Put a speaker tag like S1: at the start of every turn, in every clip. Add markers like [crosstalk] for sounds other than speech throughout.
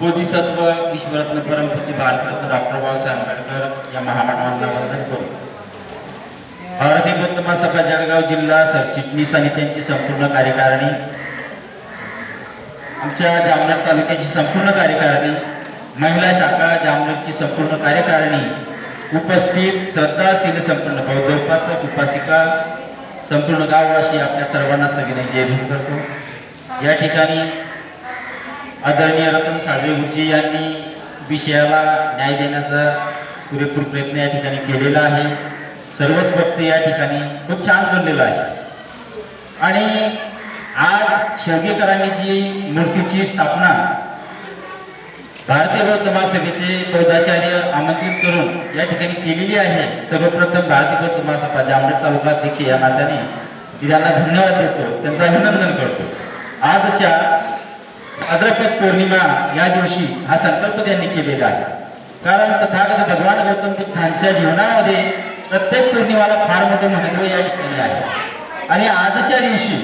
S1: बोधिसत्व विश्वरत्न परमपूज्य भारतरत्न डॉक्टर बाबासाहेब आंबेडकर या महामानवांना वंदन करू भारतीय बौद्ध महासभा जळगाव जिल्हा सरचिटणीस आणि त्यांची संपूर्ण कार्यकारिणी. आमच्या जामनेर तालुक्याची संपूर्ण कार्यकारिणी. महिला शाखा जामनेरची संपूर्ण कार्यकारिणी. उपस्थित श्रद्धाशील संपूर्ण बौद्ध उपासक उपासिका संपूर्ण गाववासी आपल्या सर्वांना सविनय जय भीम करतो. या ठिकाणी आदरणीय रतन साळवे गुरुजी यांनी विषयाला न्याय देण्याचा पुरेपूर प्रयत्न या ठिकाणी केलेला आहे. सर्वच भक्त या ठिकाणी खूप छान बनलेलं आहे. आणि आज शेवगेकरांनी जी मूर्तीची स्थापना भारतीय बौद्ध महासभेचे बौद्धाचार्य आमंत्रित करून या ठिकाणी केलेली आहे. सर्वप्रथम भारतीय बौद्ध महासभा जामनेर तालुका अध्यक्ष या नात्याने मी त्यांना धन्यवाद देतो. त्यांचं अभिनंदन करतो. आजच्या अद्रपद पौर्णिमा या दिवशी हा संकल्प त्यांनी केलेला आहे. कारण तथागत भगवान गौतम बुद्धांच्या जीवनामध्ये प्रत्येक पौर्णिमाला फार मोठं महत्त्व या ठिकाणी आहे. आणि आजच्या दिवशी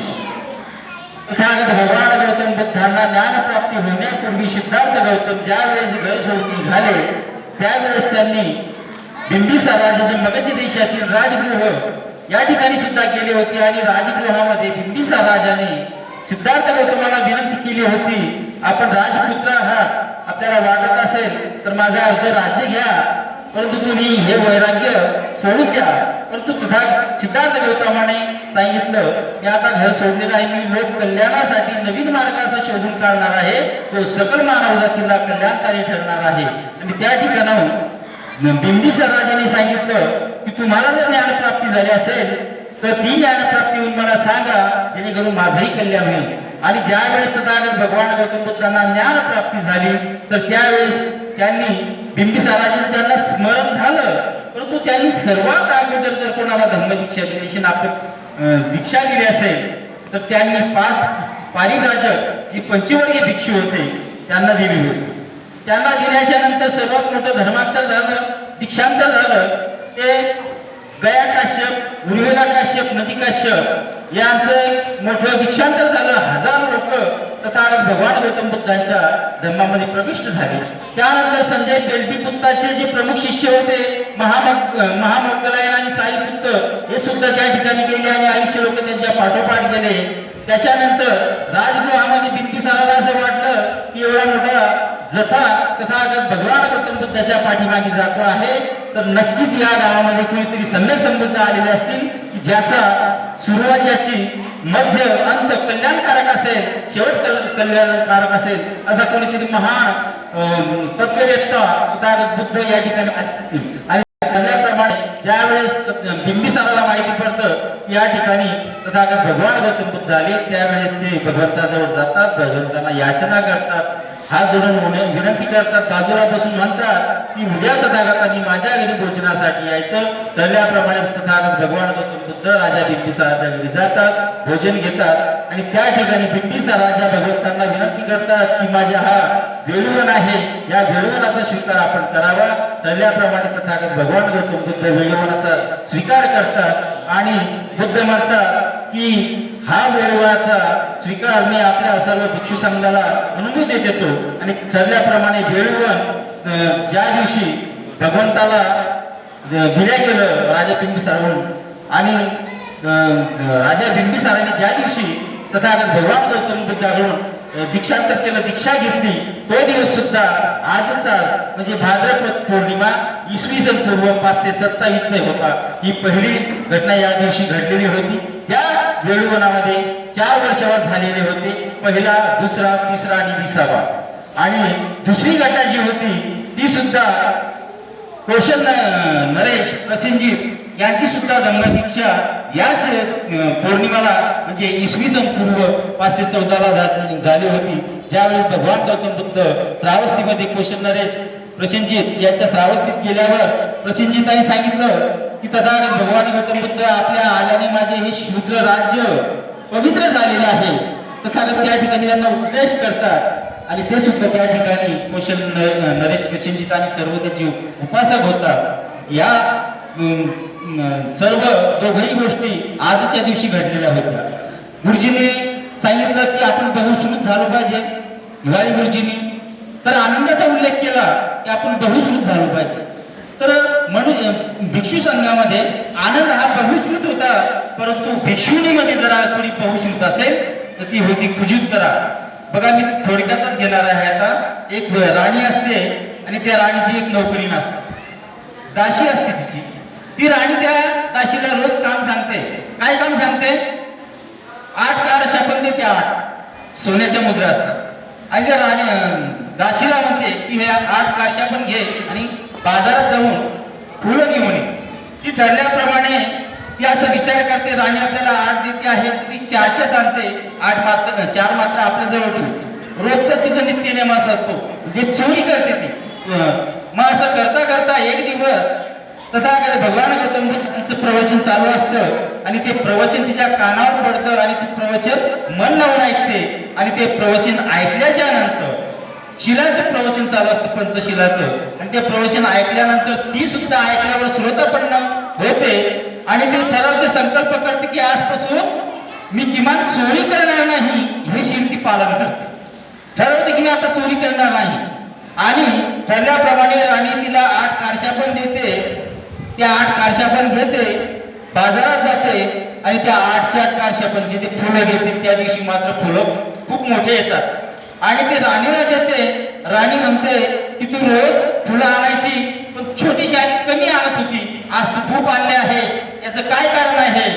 S1: तथागत भगवान गौतम बुद्धांना ज्ञानप्राप्ती होण्यापूर्वी सिद्धार्थ गौतम ज्यावेळेस घर सोडून निघाले त्यावेळेस त्यांनी बिंबिसार राजाचे मगध देशातील राजगृह या ठिकाणी सुद्धा गेले होते आणि राजगृहामध्ये बिंबिसार राजाने सिद्धार्थ गौतमाला विनंती केली होती आपण राजपुत्र आहात आपल्याला वाटत असेल तर माझा अर्ध राज्य घ्या. परंतु तुम्ही हे वैराग्य सोडून द्या. परंतु तथा सिद्धार्थ गौतमाने सांगितलं मी आता घर सोडलेलं आहे मी लोक कल्याणासाठी नवीन मार्गाचा शोधून काढणार आहे. जो सकल मानव जातीला कल्याणकारी ठरणार आहे. आणि त्या ठिकाणाहून बिंबिसार राजाने सांगितलं की तुम्हाला जर ज्ञानप्राप्ती झाली असेल तर ती ज्ञानप्राप्ती होऊन मला सांगा जेणेकरून माझंही कल्याण होईल. आणि ज्या वेळेस तथागत भगवान गौतम बुद्धांना ज्ञानप्राप्ती झाली तर त्यावेळेस त्यांनी बिंबिसाराचे त्यांना स्मरण झालं. परंतु त्यांनी सर्वात अगोदर जर कोणाला धम्मदीक्षा दिवशी आपण दीक्षा दिली असेल तर त्यांनी पाच पारिराजक जी पंचवर्गीय भिक्षू होते त्यांना दिली होती. त्यांना दिल्याच्या नंतर सर्वात मोठं धर्मांतर झालं दीक्षांतर झालं ते गया काश्यप उर्वेला काश्यप नदी काश्यप यांचं एक मोठं दीक्षांतर झालं. हजार लोक तथागत भगवान गौतम बुद्धांच्या धर्मामध्ये प्रविष्ट झाले. त्यानंतर संजय बेल्टीपुत्ताचे जे प्रमुख शिष्य होते महामग महामोगलायन आणि साईपुत्त हे सुद्धा त्या ठिकाणी गेले आणि अडीचशे लोक त्यांच्या पाठोपाठ गेले. त्याच्यानंतर राजगृहामध्ये बिंबिसाराला असं वाटलं की एवढा मोठा जथा तथागत भगवान गौतम बुद्धाच्या पाठीमागे जातो आहे तर नक्कीच या गावामध्ये कोणीतरी सम्यक संबंध आलेले असतील की ज्याचा सुरुवातीची मध्य अंत कल्याणकारक असेल शेवट कल्याणकारक असेल असा कोणीतरी महान तत्ववेत्ता तथागत बुद्ध या ठिकाणी असतील आणि त्याप्रमाणे ज्या वेळेस बिंबिसाराला माहिती पडतं या ठिकाणी तथागत भगवान गौतम बुद्ध आले त्यावेळेस ते भगवंताजवळ जातात भगवंतांना याचना करतात. हात जोडून म्हणून विनंती करतात. बाजूला बसून म्हणतात की उद्या तथागतांनी माझ्या घरी भोजनासाठी यायचं. ठरल्याप्रमाणे तथागत भगवान गौतम बुद्ध राजा बिंबिसाराच्या घरी जातात भोजन घेतात आणि त्या ठिकाणी बिंबिसाराच्या राजा भगवंतांना विनंती करतात की माझ्या हा वेळुवन आहे. या वेळुवनाचा स्वीकार आपण करावा. ठरल्याप्रमाणे तथागत भगवान गौतम बुद्ध वेळुवनाचा स्वीकार करतात आणि बुद्ध म्हणतात की हा वेळुवनाचा स्वीकार मी आपल्या सर्व भिक्षू संघाला अनुभूती देतो. आणि ठरल्याप्रमाणे वेळवण ज्या दिवशी भगवंताला दिल्या गेलं राजा बिंबिसारहून आणि राजा बिंबिसाराने ज्या दिवशी तथागत भगवान गौतम बुद्धाकडून दीक्षांतर केलं दीक्षा घेतली तो दिवस सुद्धा आजचा म्हणजे भाद्रपद पौर्णिमा इसवी सन पूर्व पाचशे सत्तावीस होता. ही पहिली घटना या दिवशी घडलेली होती. त्या वेळुवनामध्ये चार वर्षावर झालेले होते. पहिला दुसरा तिसरा आणि विसावा. आणि दुसरी घटना जी होती ती सुद्धा कौशल नरेश प्रसेनजीत यांची सुद्धा धम्मदीक्षा याच पौर्णिमाला म्हणजे इसवी सन पूर्व पाचशे चौदाला झाली होती. ज्यावेळेस भगवान गौतम बुद्ध श्रावस्तीमध्ये कौशल नरेश प्रसेनजीत यांच्या श्रावस्तीत गेल्यावर प्रसेनजीतांनी सांगितलं की तथा भगवान गौतम बुद्ध आपल्या आल्याने माझे हे शूद्र राज्य पवित्र झालेले आहे. तथागत त्या ठिकाणी त्यांना उपदेश करतात. आणि ते सुद्धा त्या ठिकाणी कौशल नरेश प्रसेनजीत आणि सर्व त्याचे उपासक होतात. या सर्व दोघही गोष्टी आजच्या दिवशी घडलेल्या होत्या. गुरुजीने सांगितलं की आपण बहुश्रुत झालो पाहिजे. दिवाळी गुरुजींनी.
S2: तर आनंदाचा उल्लेख केला की आपण बहुश्रुत झालो पाहिजे. तर म्हणून भिक्षू संघामध्ये आनंद हा बहुश्रुत होता परंतु भिक्षुणीमध्ये जरा कोणी बहुश्रुत असेल तर ती होती खुजुत्तरा बघा मी थोडक्यातच घेणार आहे आता. एक राणी असते आणि त्या राणीची एक नोकरी नसते. दाशी असते तिची. ती राणी त्या दाशीला रोज काम सांगते. काय काम सांगते? आठ कार शापन देते आठ. सोन्याच्या मुद्रा असतात. आणि त्या राणी दाशीला म्हणते की हे आठ काशा पण घे आणि बाजारात जाऊन फुलं घेऊन ये. ती ठरल्याप्रमाणे ती असं विचार करते राणी आपल्याला आठ देते आहे ती चारच्या सांगते. आठ मात्र चार मात्र आपल्या जवळ ठेवते रोजचं तिचं नित्यनेम असा असतो. जे चोरी करते ती मग असं करता करता एक दिवस तथागत भगवान गौतम बुद्धांचं प्रवचन चालू असतं आणि ते प्रवचन तिच्या कानावर पडतं आणि ते प्रवचन मन लावून ऐकते आणि ते प्रवचन ऐकल्याच्या नंतर शिलाचं प्रवचन चालू असतं पंचशिलाचं. आणि ते प्रवचन ऐकल्यानंतर ती सुद्धा ऐकल्यावर श्रोतापन्न होते. आणि ती ठरवते संकल्प करते की आजपासून मी किमान चोरी करणार नाही हे शील पालन करते. ठरवते की मी आता चोरी करणार नाही. आणि ठरल्याप्रमाणे राणी तिला आठ कारशा पण देते. त्या आठ कारशा पण घेते बाजारात जाते आणि त्या आठच्या आठ कारशा पण जिथे फुलं घेते त्या दिवशी मात्र फुलं खूप मोठे येतात. आणि ते राणीला देते. राणी म्हणते की तू रोज फुलं आणायची. पण छोटीशी आणि कमी आणत होती. आज तू खूप आणले आहे. याचं काय कारण आहे?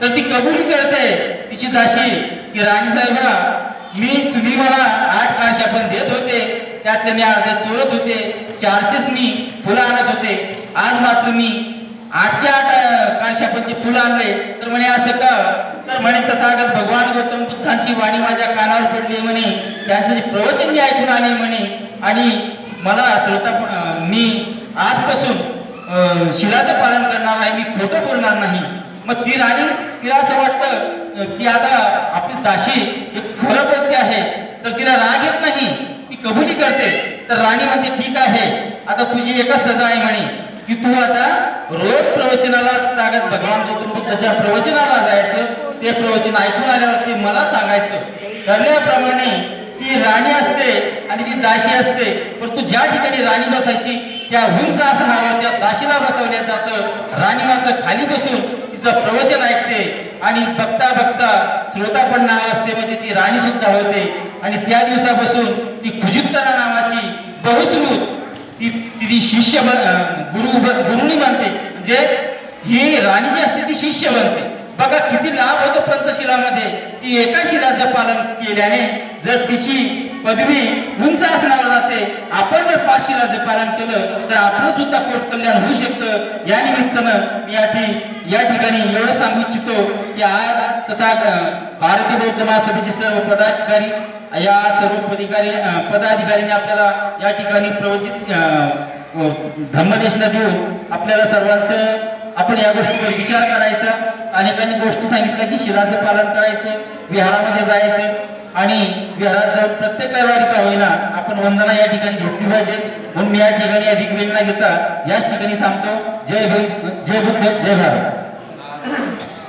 S2: तर ती कबुली करते. तिची दाशी की राणी साहेबा मी तुम्ही मला आठ काशा आपण देत होते. त्यातले मी अर्धे चोरत होते. चारचेच मी फुलं आणत होते. आज मात्र मी आठशे आठ काशापणची फुलं आणले. तर म्हणे असं का? तर म्हणे तथागत भगवान गौतम बुद्धांची वाणी माझ्या कानावर पडली म्हणे. त्यांचे प्रवचन मी ऐकून आले म्हणे. आणि मला श्रोता मी आजपासून शिलाचं पालन करणार नाही मी खोटं बोलणार नाही. मग ती राणी तिला असं वाटतं की आता आपली दाशी एक खरं बोलते आहे. तर तिला राग येत नाही ती कबुली करते. तर राणी म्हणते ठीक आहे. आता तुझी एकच सजा आहे म्हणे. की तू आता रोज प्रवचनाला ताकद भगवान गौतम बुद्धाच्या प्रवचनाला जायचं ते प्रवचन ऐकून आल्यावर ते मला सांगायचं. ठरल्याप्रमाणे ती राणी असते आणि ती दाशी असते. परंतु ज्या ठिकाणी राणी बसायची त्या उंच आसनावर त्या दाशीला बसवल्या जातं. राणी मात्र खाली बसून तिचं प्रवचन ऐकते आणि बघता बघता श्रोता पण नाव असते म्हणजे ती राणी सुद्धा होते. आणि त्या दिवसापासून ती खुजुत्तरा नावाची बहुश्रुत ती ती शिष्य गुरु गुरुणी गुरुनी बनते म्हणजे ही राणी जी असते ती शिष्य बनते. बघा किती लाभ होतो पंचशिलामध्ये. ती एका शिलाचं पालन केल्याने जर तिची पदवी उंच असणार जाते आपण जर पाच शिलाचं पालन केलं तर आपलं सुद्धा पोट कल्याण होऊ शकतं. या निमित्तानं मी या ठि- या ठिकाणी एवढं सांगू इच्छितो की आज तथा भारतीय बौद्ध महासभेचे सर्व पदाधिकारी या सर्व पदिकारी पदाधिकाऱ्यांनी आपल्याला या ठिकाणी प्रवचित अं, देऊन आपल्याला सर्वांचं आपण या गोष्टीवर विचार करायचा अनेकांनी गोष्टी सांगितल्या की शिराचं पालन करायचं विहारामध्ये जायचं आणि विहारात जाऊन प्रत्येक रविवारी का होईना आपण वंदना या ठिकाणी घेतली पाहिजे. म्हणून मी या ठिकाणी अधिक वेळ न घेता याच ठिकाणी थांबतो. जय भीम जय बुद्ध जय भारत. [clears throat]